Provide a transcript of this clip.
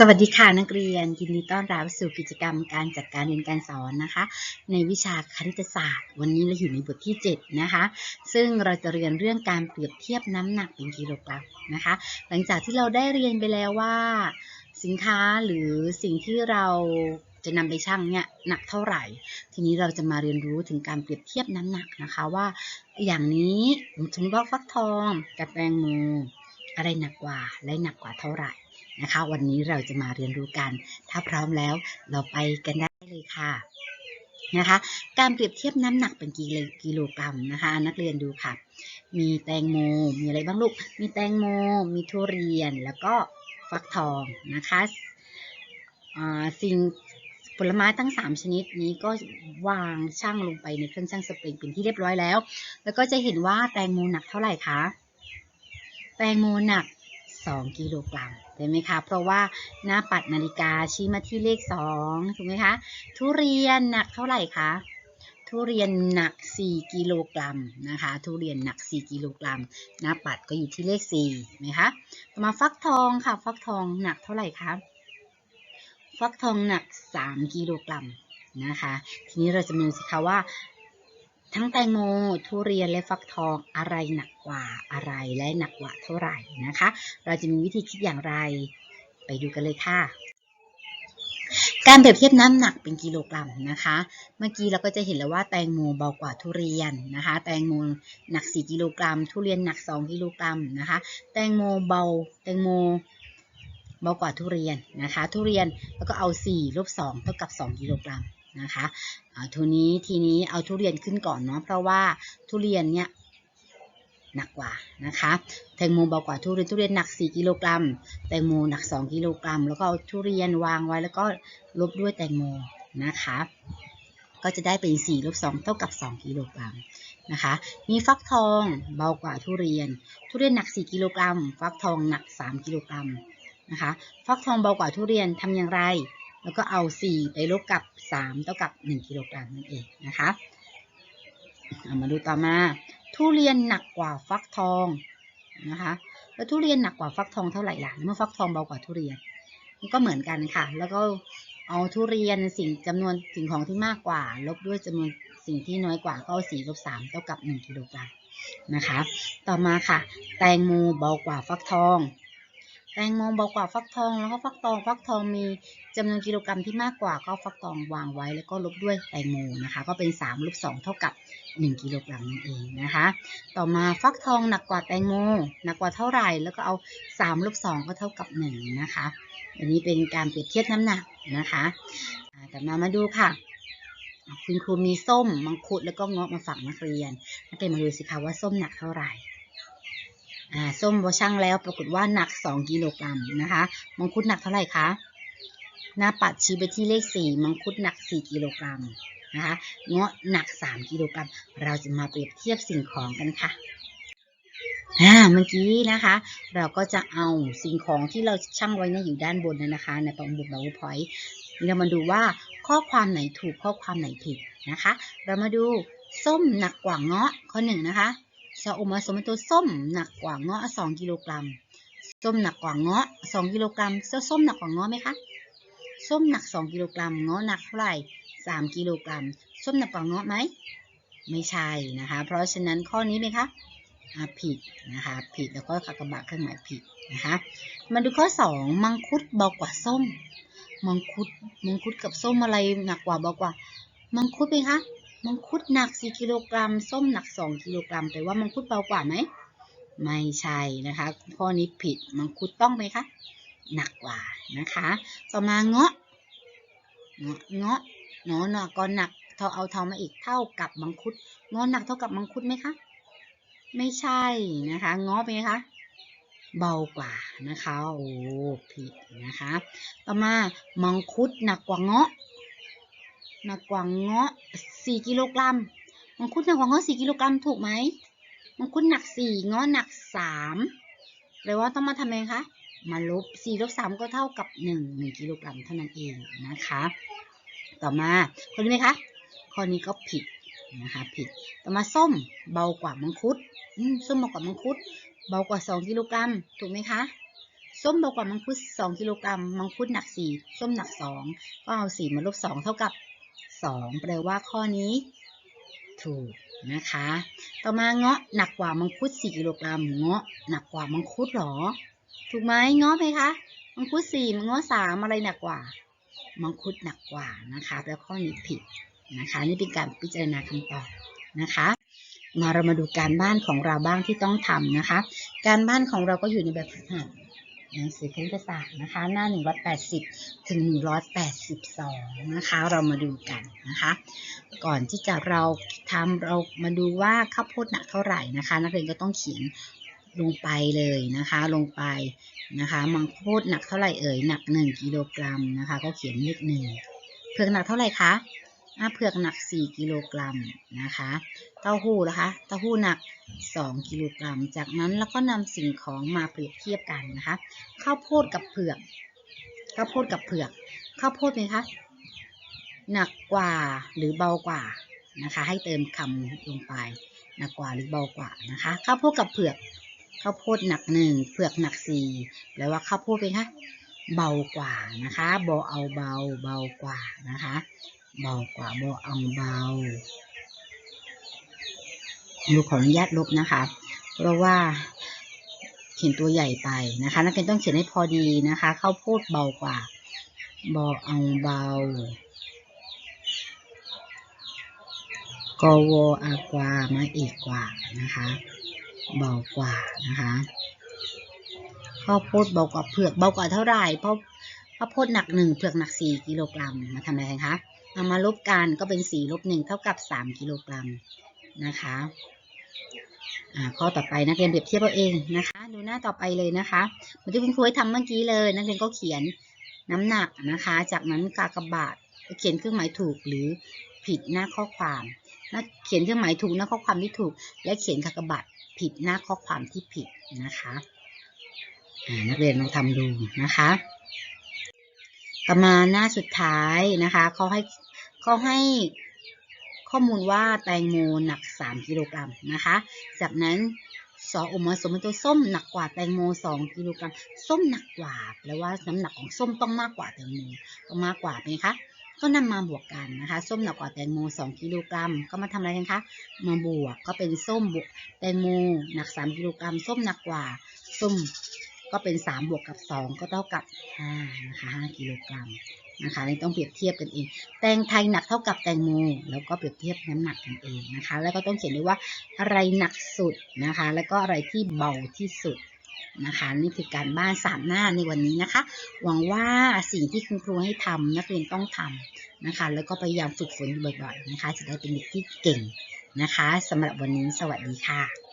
สวัสดีค่ะนักเรียนยินดีต้อนรับสู่กิจกรรมการจัดการเรียนการสอนนะคะ ในวิชาคณิตศาสตร์ วันนี้เราอยู่ในบทที่ 7 นะคะ ซึ่งเราจะเรียนเรื่องการเปรียบเทียบน้ำหนักเป็นกิโลกรัมนะคะ หลังจากที่เราได้เรียนไปแล้วว่า สินค้าหรือสิ่งที่เราจะนำไปชั่งเนี่ยหนักเท่าไหร่ ทีนี้เราจะมาเรียนรู้ถึงการเปรียบเทียบน้ำหนักนะคะว่า อย่างนี้สมมติว่าฟักทองกับแตงโมอะไรหนักกว่าและหนักกว่าเท่าไหร่ นะคะ วันนี้เราจะมาเรียนรู้กัน ถ้าพร้อมแล้วเราไปกันได้เลยค่ะนะคะ การเปรียบเทียบน้ำหนักเป็นกิโลกิโลกรัมนะคะ นักเรียนดูค่ะ มีแตงโม มีอะไรบ้างลูก มีแตงโม มีทุเรียน แล้วก็ฟักทองนะคะสิ่งผลไม้ทั้ง 3 ชนิดนี้ก็วางช่างลงไปในเครื่องช่างสปริงเป็นที่เรียบร้อยแล้ว แล้วก็จะเห็นว่าแตงโมหนักเท่าไหร่คะ แตงโมหนัก 2 กิโลกรัมเห็นไหมคะ เพราะว่าหน้าปัดนาฬิกาชี้มาที่เลข 2 ถูกไหมคะ ทุเรียนหนักเท่าไหร่คะ ทุเรียนหนัก 4 กิโลกรัมนะคะ ทุเรียนหนัก 4 กิโลกรัม หน้าปัดก็อยู่ที่เลข4เห็นไหมคะต่อมาฟักทองค่ะ ฟักทองหนักเท่าไหร่คะ ฟักทองหนัก 3 กิโลกรัมนะคะ ทีนี้เราจะมาดูสิคะว่า ทั้งแตงโม ทุเรียนและฟักทองอะไรหนักกว่าอะไรและหนักกว่าเท่าไหร่นะคะ เราจะมีวิธีคิดอย่างไร ไปดูกันเลยค่ะ การเปรียบเทียบน้ำหนักเป็นกิโลกรัมนะคะ เมื่อกี้เราก็จะเห็นแล้วว่าแตงโมเบากว่าทุเรียนนะคะ แตงโมหนัก 4 กิโลกรัม ทุเรียนหนัก 2 กิโลกรัมนะคะ แตงโมเบา แตงโมเบากว่าทุเรียนนะคะ ทุเรียนแล้วก็เอา4ลบ2เท่ากับ 2 กิโลกรัม นะคะทีนี้ทีนี้เอาทุเรียนขึ้นก่อนเนาะเพราะว่าทุเรียนเนี่ยหนักกว่านะคะแตงโมเบากว่าทุเรียนทุเรียนหนัก 4 กิโลกรัม แตงโมหนัก 2 กิโลกรัม แล้วก็เอาทุเรียนวางไว้แล้วก็ลบด้วยแตงโมนะคะ ก็จะได้เป็น4ลบ2เท่ากับ 2 กิโลกรัมนะคะ มีฟักทองเบากว่าทุเรียน ทุเรียนหนัก 4 กิโลกรัม ฟักทองหนัก 3 กิโลกรัมนะคะ ฟักทองเบากว่าทุเรียนทำอย่างไร แล้วก็เอา 4 ไปลบกับ 3 เท่ากับ 1 กิโลกรัมนั่นเองนะคะเอามาดูต่อมา ทุเรียนหนักกว่าฟักทองนะคะแล้วทุเรียนหนักกว่าฟักทองเท่าไหร่ล่ะเมื่อฟักทองเบากว่าทุเรียนมันก็เหมือนกันค่ะ แล้วก็เอาทุเรียนสิ่งจำนวนสิ่งของที่มากกว่า ลบด้วยจำนวนสิ่งที่น้อยกว่าก็เอา4ลบ3เท่ากับ1กิโลกรัมนะคะ ต่อมาค่ะ แตงโมเบากว่าฟักทอง แตงโมเบากว่าฟักทองแล้วก็ฟักทองฟักทองมีจำนวนกิโลกรัมที่มากกว่าก็ฟักทองวางไว้แล้วก็ลบด้วยแตงโมนะคะ ก็เป็น3ลบ2เท่ากับ 1 กิโลกรัมนั่นเองนะคะ ต่อมาฟักทองหนักกว่าแตงโมหนักกว่าเท่าไหร่ แล้วก็เอา3ลบ2ก็เท่ากับ 1 นะคะ อันนี้เป็นการเปรียบเทียบน้ำหนักนะคะแต่มามาดูค่ะคุณครูมีส้มมังคุดแล้วก็เงาะมาฝากนักเรียนนักเรียนมาดูสิคะว่าส้มหนักเท่าไหร่ ส้มพอชั่งแล้วปรากฏว่าหนัก 2 กิโลกรัมนะคะมังคุดหนักเท่าไหร่คะ หน้าปัดชี้ไปที่เลข 4 มังคุดหนัก 4 กิโลกรัมนะคะเงาะหนัก 3 กิโลกรัม เราจะมาเปรียบเทียบสิ่งของกันค่ะอ่าเมื่อกี้นะคะ เราก็จะเอาสิ่งของที่เราชั่งไว้เนี่ยอยู่ด้านบนนะนะคะ ในประบุ power point เรามาดูว่าข้อความไหนถูกข้อความไหนผิดนะคะ เรามาดูส้มหนักกว่าเงาะข้อหนึ่งนะคะ ชาอมาสมเป็นตัวส้มหนักกว่าเงาะ2กิโลกรัม ส้มหนักกว่าเงาะ2กิโลกรัมส้มหนักกว่าเงาะไหมคะ ส้มหนัก2กิโลกรัม เงาะหนักเท่าไหร่3กิโลกรัม ส้มหนักกว่าเงาะไหม ไม่ใช่นะคะ เพราะฉะนั้นข้อนี้ไหมคะผิดนะคะ ผิดแล้วก็กากบาทเครื่องหมายผิดนะคะ มาดูข้อ2มังคุดเบากว่าส้ม มังคุด มังคุดกับส้มอะไรหนักกว่าเบากว่า มังคุดไหมคะ มังคุดหนัก 4 กิโลกรัม ส้มหนัก 2 กิโลกรัมแปลว่ามังคุดเบากว่าไหม ไม่ใช่นะคะ ข้อนี้ผิด มังคุดต้องไหมคะ หนักกว่านะคะ ต่อมาเงาะ เงาะ เงาะเงาะเนาะก็หนักเท่าเอาเท่ามาอีกเท่ากับมังคุด เงาะหนักเท่ากับมังคุดไหมคะ ไม่ใช่นะคะ เงาะเป็นไงคะ เบากว่านะคะ โอ้ ผิดนะคะ ต่อมา มังคุดหนักกว่าเงาะ หนักกว่าเงาะ4กิโลกรัมมังคุดหนักกว่าเงาะ4กิโลกรัมถูกไหมมังคุดหนัก4เงาะหนัก3แปลว่าต้องมาทำไงคะ มาลบ4ลบ3ก็เท่ากับ1 1กิโลกรัมเท่านั้นเองนะคะ ต่อมาข้อนี้ไหมคะข้อนี้ก็ผิดนะคะผิด ต่อมาส้มเบากว่ามังคุดส้มเบากว่ามังคุด เบากว่า2กิโลกรัมถูกไหมคะส้มเบากว่ามังคุด 2 กิโลกรัม มังคุดหนัก 4 ส้มหนัก 2 ก็เอา 4 มาลบ 2 เท่ากับ 2 แปลว่าข้อนี้ ถูกนะคะ ต่อมาเงาะหนักกว่ามังคุด4กิโลกรัมเงาะหนักกว่ามังคุดหรอ ถูกไหมเงาะไหมคะมังคุด4เงาะ3อะไรหนักกว่า มังคุดหนักกว่านะคะ แล้วข้อนี้ผิดนะคะ นี่เป็นการพิจารณาคำตอบนะคะมาเรามาดูการบ้านของเราบ้างที่ต้องทำนะคะ การบ้านของเราก็อยู่ในแบบฝึกหัด หนังสือคณิตศาสตร์นะคะ หน้า 180 ถึง 182 นะคะ เรามาดูกันนะคะ ก่อนที่จะเราทำเรามาดูว่าข้าวโพดหนักเท่าไหร่นะคะ นักเรียนก็ต้องเขียนลงไปเลยนะคะ ลงไปนะคะมังคุดหนักเท่าไหร่เอ่ยหนัก 1กิโลกรัมนะคะ ก็เขียนเลขหนึ่งเผือกหนักเท่าไหร่คะอะเผือกหนัก 4 กิโลกรัมนะคะ เต้าหู้นะคะ เต้าหู้หนัก 2กิโลกรัม จากนั้นเราก็นำสิ่งของมาเปรียบเทียบกันนะคะ ข้าวโพดกับเผือก ข้าวโพดกับเผือก ข้าวโพดไหมคะหนักกว่าหรือเบากว่านะคะ ให้เติมคำลงไปหนักกว่าหรือเบากว่านะคะ ข้าวโพดกับเผือก ข้าวโพดหนักหนึ่งเผือกหนักสี่แปลว่าข้าวโพดเป็นคะเบากว่านะคะเบาเอาเบาเบากว่านะคะ เบากว่าเบาเอาเบา ลูขออนุญาตลบนะคะ เพราะว่าเขียนตัวใหญ่ไปนะคะ นักเรียนต้องเขียนให้พอดีนะคะข้าวโพดเบากว่าเบาเอาเบากวอากวามาอีกกว่านะคะเบากว่านะคะข้าวโพดเบากว่าเผือกเบากว่าเท่าไหร่เพราะข้าวโพดหนักหนึ่งเผือกหนักสี่กิโลกรัมมาทำอะไรคะเอามาลบกันก็เป็นสี่ลบหนึ่งเท่ากับสามกิโลกรัมนะคะ ข้อต่อไปนักเรียนเปรียบเทียบเอาเองนะคะ ดูหน้าต่อไปเลยนะคะเหมือนที่คุณครูให้ทำเมื่อกี้เลย นักเรียนก็เขียนน้ำหนักนะคะ จากนั้นกากบาทเขียนเครื่องหมายถูกหรือผิดหน้าข้อความนักเขียนเครื่องหมายถูกหน้าข้อความที่ถูก และเขียนกากบาทผิดหน้าข้อความที่ผิดนะคะนักเรียนลองทำดูนะคะต่อมาหน้าสุดท้ายนะคะเขาให้เขาให้ ข้อมูลว่าแตงโมหนัก 3 กิโลกรัมนะคะ จากนั้นสออมสมเป็นตัวส้มหนักกว่าแตงโม 2 กิโลกรัม ส้มหนักกว่าแปลว่าน้ำหนักของส้มต้องมากกว่าแตงโมต้องมากกว่าเป็นไงคะก็นำมาบวกกันนะคะ ส้มหนักกว่าแตงโม 2 กิโลกรัม ก็มาทำอะไรกันคะมาบวกก็เป็นส้มบวกแตงโมหนัก 3 กิโลกรัม ส้มหนักกว่า ส้มก็เป็น 3 บวกกับ 2 ก็เท่ากับ5นะคะ5กิโลกรัม นะคะนี่ต้องเปรียบเทียบกันเอง แตงไทยหนักเท่ากับแตงโมแล้วก็เปรียบเทียบน้ำหนักกันเองนะคะ แล้วก็ต้องเขียนด้วยว่าอะไรหนักสุดนะคะ แล้วก็อะไรที่เบาที่สุดนะคะ นี่คือการบ้านสามหน้าในวันนี้นะคะ หวังว่าสิ่งที่คุณครูให้ทำนักเรียนต้องทำนะคะ แล้วก็พยายามฝึกฝนบ่อยๆนะคะ จะได้เป็นเด็กที่เก่งนะคะสำหรับวันนี้สวัสดีค่ะ